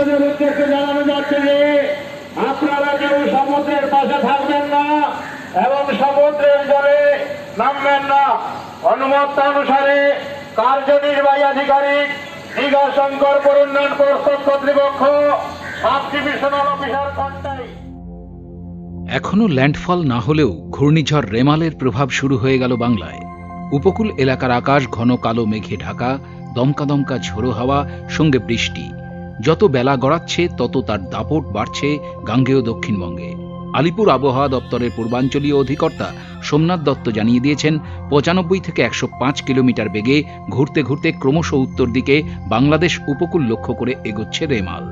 প্রশাসনের উদ্দেশ্যে জানানো যাচ্ছে যে আপনারা কেউ সমুদ্রের পাশে থাকবেন না এবং সমুদ্রের জলে নামবেন না। অনুমত অনুসারে কার্যনির্বাহী আধিকারিক দীঘা শঙ্কর উন্নয়ন পরিষদ কর্তৃপক্ষ সাব ডিভিশনাল অফিসার কন্টাই এখনও ল্যান্ডফল না হলেও ঘূর্ণিঝড় রেমালের প্রভাব শুরু হয়ে গেল বাংলায়। উপকূল এলাকার আকাশ ঘন কালো মেঘে ঢাকা দমকা দমকা ঝোড়ো হাওয়া, সঙ্গে বৃষ্টি। যত বেলা গড়াচ্ছে, তত তার দাপট বাড়ছে গাঙ্গেয় দক্ষিণবঙ্গে। আলিপুর আবহাওয়া দপ্তরের পূর্বাঞ্চলীয় অধিকর্তা সোমনাথ দত্ত জানিয়ে দিয়েছেন, পঁচানব্বই থেকে একশো পাঁচ কিলোমিটার বেগে ঘুরতে ঘুরতে ক্রমশ উত্তর দিকে বাংলাদেশ উপকূল লক্ষ্য করে এগোচ্ছে রেমাল।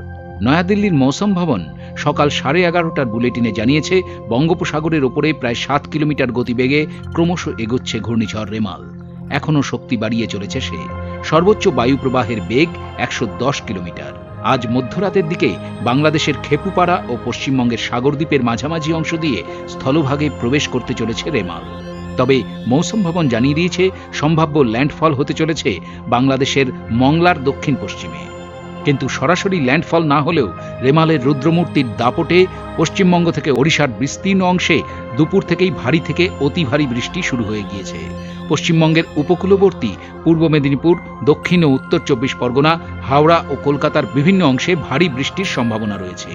নয়াদিল্লির মৌসম ভবন সকাল সাড়ে এগারোটার বুলেটিনে জানিয়েছে, বঙ্গোপসাগরের ওপরে প্রায় সাত কিলোমিটার গতিবেগে ক্রমশ এগোচ্ছে ঘূর্ণিঝড় রেমাল। এখনও শক্তি বাড়িয়ে চলেছে সে। সর্বোচ্চ বায়ু প্রবাহের বেগ একশো দশ কিলোমিটার। আজ মধ্যরাতের দিকে বাংলাদেশের খেপুপাড়া ও পশ্চিমবঙ্গের সাগরদ্বীপের মাঝামাঝি অংশ দিয়ে স্থলভাগে প্রবেশ করতে চলেছে রেমাল তবে মৌসুম ভবন জানিয়ে দিয়েছে, সম্ভাব্য ল্যান্ডফল হতে চলেছে বাংলাদেশের মংলার দক্ষিণ পশ্চিমে। কিন্তু সরাসরি ল্যান্ডফল না হলেও রেমালের রুদ্রমূর্তির দাপটে পশ্চিমবঙ্গ থেকে ওড়িশার বিস্তীর্ণ অংশে দুপুর থেকেই ভারী থেকে অতি ভারী বৃষ্টি শুরু হয়ে গিয়েছে। পশ্চিমবঙ্গের উপকূলবর্তী পূর্ব মেদিনীপুর, দক্ষিণ ও উত্তর চব্বিশ পরগনা, হাওড়া ও কলকাতার বিভিন্ন অংশে ভারী বৃষ্টির সম্ভাবনা রয়েছে।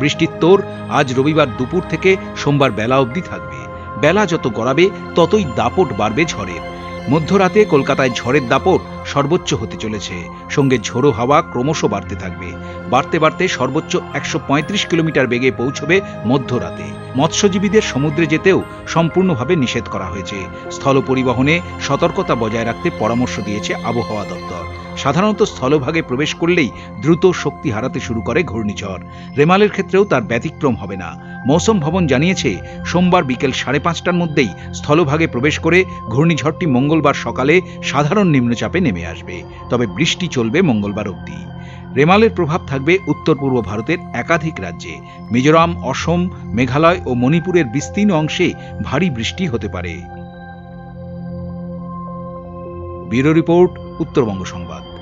বৃষ্টির তোর আজ রবিবার দুপুর থেকে সোমবার বেলা অবধি থাকবে। বেলা যত গড়াবে, ততই দাপট বাড়বে ঝড়ের। মধ্যরাতে কলকাতায় ঝড়ের দাপট সর্বোচ্চ হতে চলেছে। সঙ্গে ঝোড়ো হাওয়া ক্রমশ বাড়তে থাকবে। বাড়তে বাড়তে সর্বোচ্চ একশো পঁয়ত্রিশ কিলোমিটার বেগে পৌঁছবে মধ্যরাতে। মৎস্যজীবীদের সমুদ্রে যেতেও সম্পূর্ণভাবে নিষেধ করা হয়েছে। স্থল পরিবহনে সতর্কতা বজায় রাখতে পরামর্শ দিয়েছে আবহাওয়া দপ্তর। সাধারণত স্থলভাগে প্রবেশ করলেই দ্রুত শক্তি হারাতে শুরু করে ঘূর্ণিঝড়। রেমালের ক্ষেত্রেও তার ব্যতিক্রম হবে না। মৌসুম ভবন জানিয়েছে, সোমবার বিকেল সাড়ে পাঁচটার মধ্যেই স্থলভাগে প্রবেশ করে ঘূর্ণিঝড়টি মঙ্গলবার সকালে সাধারণ নিম্নচাপে নেমে আসবে। তবে বৃষ্টি চলবে মঙ্গলবার অবধি। রেমালের প্রভাব থাকবে উত্তর পূর্ব ভারতের একাধিক রাজ্যে। মিজোরাম, অসম, মেঘালয় ও মণিপুরের বিস্তীর্ণ অংশে ভারী বৃষ্টি হতে পারে। ব্যুরো রিপোর্ট উত্তরবঙ্গ সংবাদ।